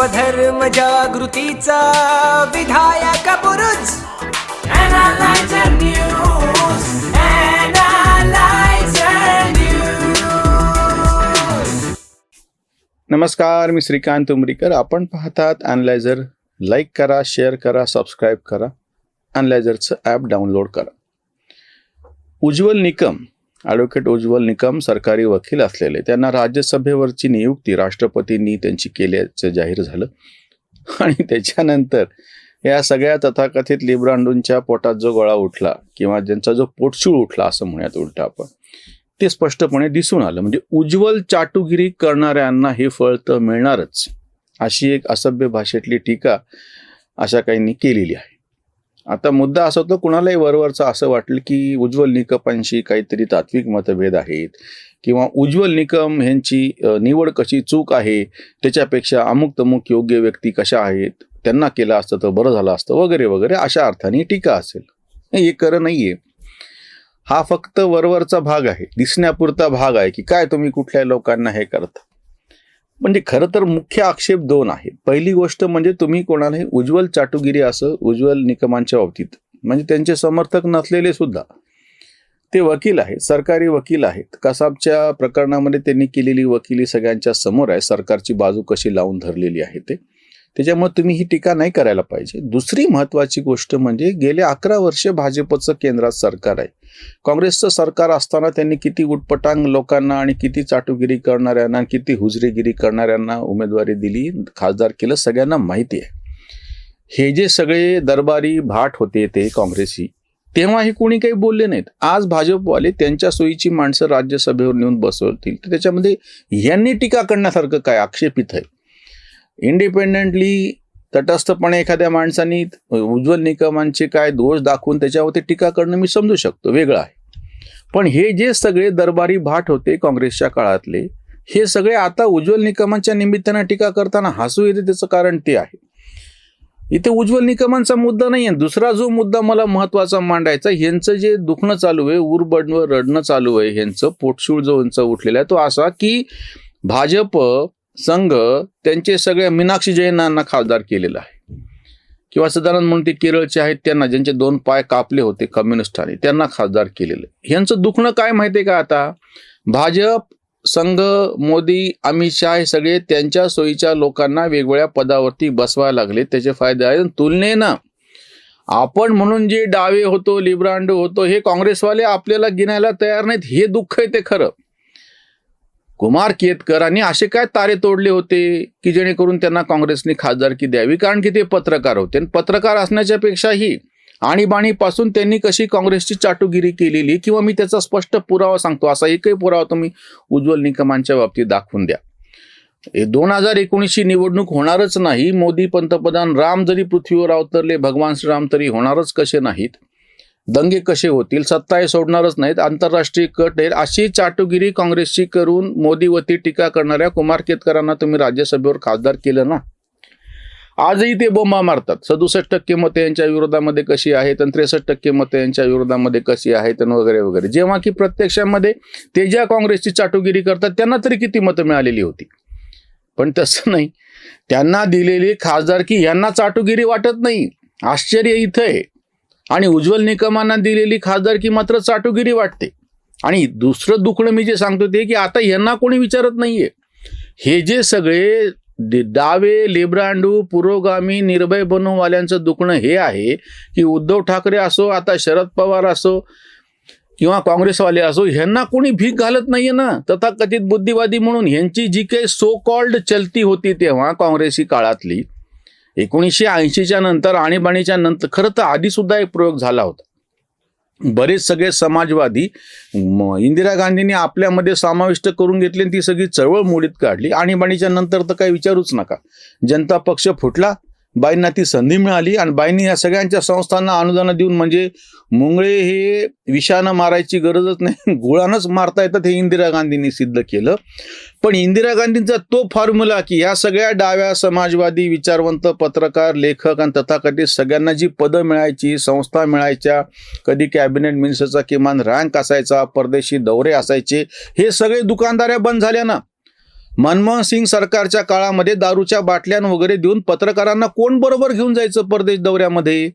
स्वधर्म जागृतीचा विधायक News. नमस्कार मी श्रीकांत उमरीकर. आपण पाहतात अनलायझर लाईक करा शेअर करा सबस्क्राईब करा. अनलायझरचं ॲप डाउनलोड करा. उज्ज्वल निकम. ॲडव्होकेट उज्ज्वल निकम सरकारी वकील असलेले. त्यांना राज्यसभेवरची नियुक्ती राष्ट्रपतींनी त्यांची केल्याचं जाहीर झालं. आणि त्याच्यानंतर या सगळ्या तथाकथित लिब्रांडूंच्या पोटात जो गोळा उठला किंवा ज्यांचा जो पोटशूळ उठला असं म्हणूयात उलटा आपण ते स्पष्टपणे दिसून आलं. म्हणजे उज्ज्वल चाटुगिरी करणाऱ्यांना हे फळ तर मिळणारच अशी एक असभ्य भाषेतली टीका अशा काहींनी केलेली आहे. आता मुद्दा असा होतो कुणालाही वरवरचं असं वाटलं की उज्ज्वल निकमांशी काहीतरी तात्विक मतभेद आहेत किंवा उज्ज्वल निकम ह्यांची निवड कशी चूक आहे त्याच्यापेक्षा अमुक तमुक योग्य व्यक्ती कशा आहेत त्यांना केलं असतं तर बरं झालं असतं वगैरे वगैरे अशा अर्थाने टीका असेल. हे खरं नाहीये. हा फक्त वरवरचा भाग आहे दिसण्यापुरता भाग आहे की काय तुम्ही कुठल्या लोकांना हे करता? म्हणजे खरं तर मुख्य आक्षेप दोन आहेत. पहिली गोष्ट म्हणजे तुम्ही कोणालाही उज्ज्वल चाटुगिरी असं उज्ज्वल निकमांच्या बाबतीत म्हणजे त्यांचे समर्थक नसलेले सुद्धा. ते वकील आहेत सरकारी वकील आहेत. कसाबच्या प्रकरणामध्ये त्यांनी केलेली वकिली सगळ्यांच्या समोर आहे. सरकारची बाजू कशी लावून धरलेली आहे ते. त्याच्यामुळे तुम्ही ही टीका नाही करायला पाहिजे. दुसरी महत्वाची गोष्ट म्हणजे गेले अकरा वर्ष भाजपचं केंद्रात सरकार आहे. काँग्रेसचं सरकार असताना त्यांनी किती उटपटांग लोकांना आणि किती चाटुगिरी करणाऱ्यांना किती हुजरेगिरी करणाऱ्यांना उमेदवारी दिली खासदार केलं सगळ्यांना माहिती आहे. हे जे सगळे दरबारी भाट होते ते काँग्रेसी तेव्हाही कोणी काही बोलले नाहीत. आज भाजपवाले त्यांच्या सोयीची माणसं राज्यसभेवर नेऊन बसवतील. तर त्याच्यामध्ये यांनी टीका करण्यासारखं काय आक्षेपित आहे? इंडिपेंडेंटली तटस्थपणे एखाद्या माणसाने उज्ज्वल निकमांचे काय दोष दाखवून त्याच्यावरती टीका करणं मी समजू शकतो वेगळं आहे. पण हे जे सगळे दरबारी भाट होते काँग्रेसच्या काळातले हे सगळे आता उज्ज्वल निकमांच्या निमित्तानं टीका करताना हसू येते त्याचं कारण ते आहे. इथे उज्ज्वल निकमांचा मुद्दा नाही आहे. दुसरा जो मुद्दा मला महत्त्वाचा मांडायचा ह्यांचं जे दुखणं चालू आहे उरबडणं रडणं चालू आहे ह्यांचं पोटशूळ जो उंच उठलेला आहे तो असा की भाजप संघ त्यांचे सगळे मीनाक्षी जैनांना खासदार केलेला आहे. किंवा सदानंद म्हणून ते केरळचे आहेत त्यांना ज्यांचे दोन पाय कापले होते कम्युनिस्टांनी त्यांना खासदार केलेलं. आहे. ह्यांचं दुखणं काय माहितीये का आता? भाजप संघ मोदी अमित शहा हे सगळे त्यांच्या सोयीच्या लोकांना वेगवेगळ्या पदावरती बसवायला लागले. त्याचे फायदे आहेत. तुलनेनं आपण म्हणून जे डावे होतो लिब्रांडो होतो हे काँग्रेसवाले आपल्याला गिनायला तयार नाहीत. हे दुःख आहे ते खरं. कुमार केतकरांनी असे काय तारे तोडले होते की जेणेकरून त्यांना काँग्रेसने खासदारकी द्यावी? कारण की ते पत्रकार होते आणि पत्रकार असण्याच्या पेक्षाही आणीबाणीपासून त्यांनी कशी काँग्रेसची चाटुगिरी केलेली किंवा मी त्याचा स्पष्ट पुरावा सांगतो असा एकही पुरावा तुम्ही उज्ज्वल निकमांच्या बाबतीत दाखवून द्या. हे दोन हजार एकोणीसची निवडणूक होणारच नाही. मोदी पंतप्रधान राम जरी पृथ्वीवर अवतरले भगवान श्रीराम तरी होणारच कसे नाहीत? दंगे कसे होतील? सत्ता हे सोडणारच नाहीत. आंतरराष्ट्रीय कट आहे अशी चाटुगिरी काँग्रेसची करून मोदीवरती टीका करणाऱ्या कुमार केतकरांना तुम्ही राज्यसभेवर खासदार केलं ना? आजही ते बोंबा मारतात. सदुसष्ट टक्के मतं यांच्या विरोधामध्ये कशी आहेत आणि त्रेसष्ट टक्के मतं यांच्या विरोधामध्ये कशी आहेत आणि वगैरे वगैरे. जेव्हा की प्रत्यक्षामध्ये ते ज्या काँग्रेसची चाटुगिरी करतात त्यांना तरी किती मतं मिळालेली होती? पण तसं नाही. त्यांना दिलेली खासदारकी यांना चाटुगिरी वाटत नाही. आश्चर्य इथं आहे. आणि उज्ज्वल निकमांना दिलेली खासदारकी मात्र चाटुगिरी वाटते. आणि दुसरं दुखणं मी जे सांगतो ते की आता यांना कोणी विचारत नाहीये. हे जे सगळे डावे लेब्रांडू पुरोगामी निर्भय बनूवाल्यांचं दुखणं हे आहे की उद्धव ठाकरे असो आता शरद पवार असो किंवा काँग्रेसवाले असो ह्यांना कोणी भीक घालत नाहीये ना. तथाकथित बुद्धिवादी म्हणून ह्यांची जी काही सो कॉल्ड चलती होती तेव्हा काँग्रेसी काळातली एकोणीसशे ऐंशीच्या नंतर आणीबाणीच्या नंतर खरं तर आधीसुद्धा एक प्रयोग झाला होता. बरेच सगळे समाजवादी म- इंदिरा गांधींनी आपल्यामध्ये समाविष्ट करून घेतले आणि ती सगळी चळवळ मोडीत काढली. आणीबाणीच्या नंतर तर काही विचारूच नका. जनता पक्ष फुटला बाईंना ती संधी मिळाली आणि बाईंनी या सगळ्यांच्या संस्थांना अनुदान देऊन म्हणजे मुंगळे हे विषानं मारायची गरजच नाही गुळानंच मारता येतात हे इंदिरा गांधींनी सिद्ध केलं. पण इंदिरा गांधींचा तो फॉर्म्युला की या सगळ्या डाव्या समाजवादी विचारवंत पत्रकार लेखक आणि तथाकथित सगळ्यांना जी पदं मिळायची संस्था मिळायच्या कधी कॅबिनेट मिनिस्टरचा किमान रँक असायचा परदेशी दौरे असायचे हे सगळे दुकानदाऱ्या बंद झाल्या ना. मनमोहन सिंग सरकारच्या काळामध्ये दारूच्या बाटल्यां वगैरे देऊन पत्रकारांना कोण बरोबर घेऊन जायचं परदेश दौऱ्यामध्ये?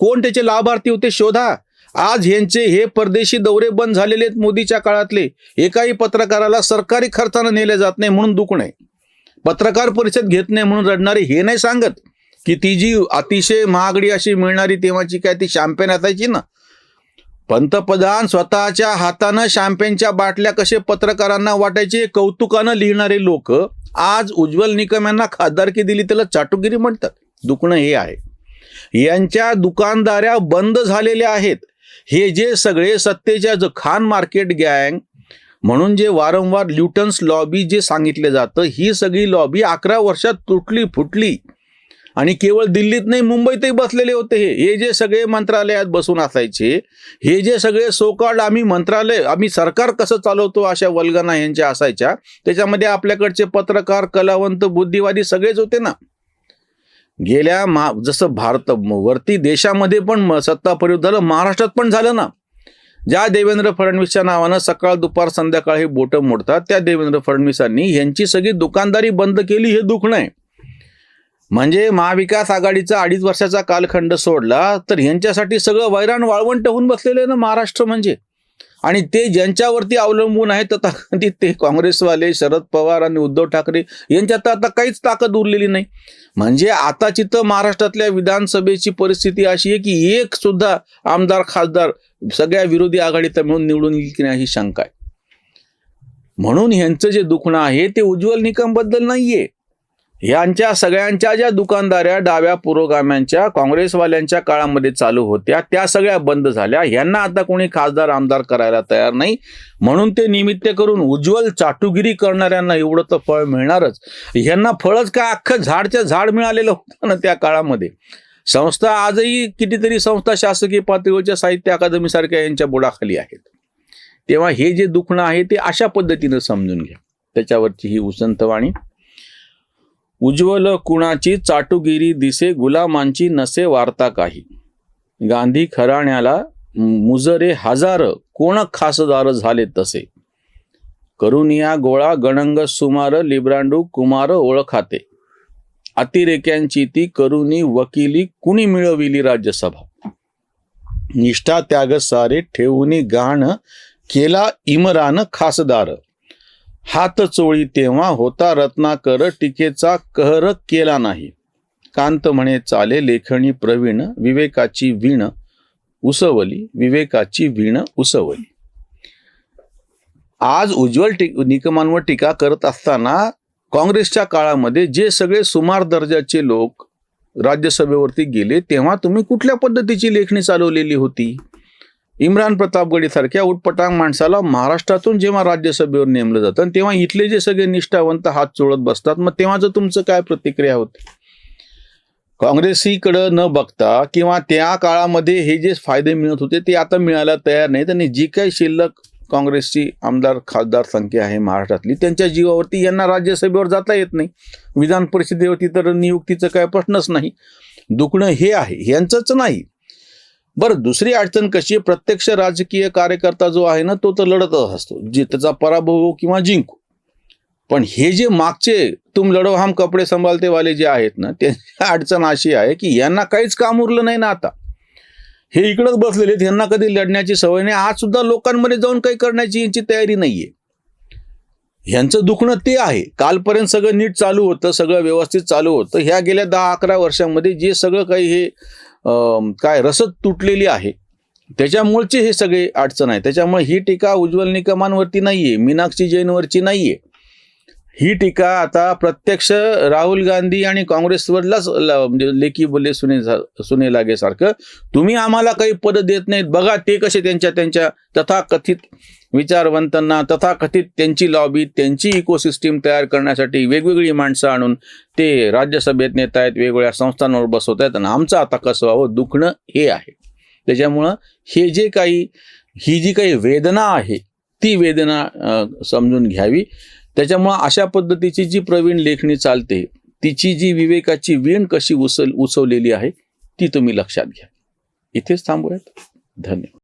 कोण त्याचे लाभार्थी होते शोधा? आज ह्यांचे हे परदेशी दौरे बंद झालेले आहेत मोदीच्या काळातले. एकाही पत्रकाराला सरकारी खर्चानं नेले जात नाही म्हणून दुखणे पत्रकार परिषद घेत नाही म्हणून रडणारे हे नाही सांगत. की ती जी अतिशय महागडी अशी मिळणारी तेव्हाची काय ती शॅम्पेन असायची ना? पंतप्रधान स्वतःच्या हातानं शॅम्पेनच्या बाटल्या कसे पत्रकारांना वाटायचे कौतुकानं लिहिणारे लोक आज उज्ज्वल निकम यांना खासदारकी दिली त्याला चाटुगिरी म्हणतात. दुखणं हे आहे. यांच्या दुकानदाऱ्या बंद झालेल्या आहेत. हे जे सगळे सत्तेच्या जो खान मार्केट गँग म्हणून जे वारंवार ल्युटन्स लॉबी जे सांगितले जातं ही सगळी लॉबी अकरा वर्षात तुटली फुटली आणि केवळ दिल्लीत नाही मुंबईतही बसलेले होते हे. हे जे सगळे मंत्रालयात बसून असायचे हे जे सगळे सोकार्ड आम्ही मंत्रालय आम्ही सरकार कसं चालवतो अशा वल्गना यांच्या असायच्या त्याच्यामध्ये आपल्याकडचे पत्रकार कलावंत बुद्धिवादी सगळेच होते ना. गेल्या मा जसं भारत वरती देशामध्ये पण म- सत्ता परिवर्तन झालं महाराष्ट्रात पण झालं ना. ज्या देवेंद्र फडणवीसच्या नावानं सकाळ दुपार संध्याकाळ हे बोटं मोडतात त्या देवेंद्र फडणवीसांनी यांची सगळी दुकानदारी बंद केली हे दुखणं आहे. म्हणजे महाविकास आघाडीचा अडीच वर्षाचा कालखंड सोडला तर यांच्यासाठी सगळं वैराण वाळवंट होऊन बसलेलं आहे ना महाराष्ट्र म्हणजे. आणि ते ज्यांच्यावरती अवलंबून आहे तथाकथित ते काँग्रेसवाले शरद पवार आणि उद्धव ठाकरे यांच्यात तर आता काहीच ताकद उरलेली नाही. म्हणजे आताची तर महाराष्ट्रातल्या विधानसभेची परिस्थिती अशी आहे की एक सुद्धा आमदार खासदार सगळ्या विरोधी आघाडीत मिळून निवडून येईल की नाही ही शंका आहे. म्हणून ह्यांचं जे दुखणं आहे ते उज्ज्वल निकमबद्दल नाहीये. यांच्या सगळ्यांच्या ज्या दुकानदाऱ्या डाव्या पुरोगाम्यांच्या काँग्रेसवाल्यांच्या काळामध्ये चालू होत्या त्या सगळ्या बंद झाल्या. ह्यांना आता कोणी खासदार आमदार करायला तयार नाही. म्हणून ते निमित्त करून उज्ज्वल चाटुगिरी करणाऱ्यांना एवढं तर फळ मिळणारच. यांना फळच काय अख्खं झाडच्या झाड मिळालेलं होतं ना त्या काळामध्ये? संस्था आजही कितीतरी संस्था शासकीय पातळीवरच्या साहित्य अकादमी सारख्या यांच्या बुडाखाली आहेत. तेव्हा हे जे दुखणं आहे ते अशा पद्धतीनं समजून घ्या. त्याच्यावरची ही उसंतवाणी उज्ज्वल कुणाची चाटुगिरी दिसे गुलामांची नसे वार्ता काही. गांधी खराण्याला मुजरे हजार कोण खासदार झाले तसे. करुनिया गोळा गणंग सुमार लिब्रांडू कुमार ओळखाते. अतिरेक्यांची ती करुनी वकिली कुणी मिळविली राज्यसभा. निष्ठा त्याग सारे ठेवून गाण केला इमरान खासदार. हातचोळी तेव्हा होता रत्नाकर टीकेचा कहर केला नाही. कांत म्हणे चाले लेखणी प्रवीण विवेकाची वीण उसवली विवेकाची वीण उसवली. आज उज्ज्वल टी निकमांवर टीका करत असताना काँग्रेसच्या काळामध्ये जे सगळे सुमार दर्जाचे लोक राज्यसभेवरती गेले तेव्हा तुम्ही कुठल्या पद्धतीची लेखणी चालवलेली होती? इम्रान प्रतापगडी सारख्या उटपटांग माणसाला महाराष्ट्रातून जेव्हा राज्यसभेवर नेमलं जातं आणि तेव्हा इथले जे सगळे निष्ठावंत हात चोळत बसतात मग तेव्हाच तुमचं काय प्रतिक्रिया होते? काँग्रेसीकडं न बघता किंवा त्या काळामध्ये हे जे फायदे मिळत होते ते आता मिळायला तयार नाहीत आणि जी काही शिल्लक काँग्रेसची आमदार खासदार संख्या आहे महाराष्ट्रातली त्यांच्या जीवावरती यांना राज्यसभेवर जाता येत नाही. विधान परिषदेवरती तर नियुक्तीचं काय प्रश्नच नाही. दुखणं हे आहे यांचंच नाही. बरं दुसरी अडचण कशी आहे? प्रत्यक्ष राजकीय कार्यकर्ता जो आहे ना तो तर लढतच असतो. जे त्याचा पराभव हो किंवा जिंकू. पण हे जे मागचे तुम लढो हम कपडे सांभाळते वाले जे आहेत ना त्यांची अडचण अशी आहे की यांना काहीच काम उरलं नाही ना आता. हे इकडंच बसलेले आहेत. यांना कधी लढण्याची सवय नाही. आज सुद्धा लोकांमध्ये जाऊन काही करण्याची यांची तयारी नाहीये. ह्यांचं दुखणं ते आहे. कालपर्यंत सगळं नीट चालू होतं सगळं व्यवस्थित चालू होतं. ह्या गेल्या दहा अकरा वर्षांमध्ये जे सगळं काही हे काय रसद तुटलेली आहे. त्याच्यामुळचे हे सगळे अडचण आहे. त्याच्यामुळे ही टीका उज्ज्वल निकमांवरती नाहीये. मीनाक्षी जैनवरची नाहीये. ही टीका आता प्रत्यक्ष राहुल गांधी आणि काँग्रेसवरलाच म्हणजे लेखी बोलले सुने सुने लागेसारखं तुम्ही आम्हाला काही पद देत नाहीत. बघा ते कसे त्यांच्या त्यांच्या तथाकथित विचारवंतांना तथाकथित त्यांची लॉबी त्यांची इकोसिस्टीम तयार करण्यासाठी वेगवेगळी माणसं आणून ते राज्यसभेत नेत आहेत वेगवेगळ्या संस्थांवर बसवत आहेत. आणि आमचं आता कसं व्हावं दुखणं हे आहे. त्याच्यामुळं हे जे काही ही जी काही वेदना आहे ती वेदना समजून घ्यावी. त्याच्यामुळं अशा पद्धतीची जी प्रवीण लेखणी चालते तिची जी विवेकाची वीण कशी उचल उसवलेली आहे ती तुम्ही लक्षात घ्या. इथेच थांबूयात. धन्यवाद.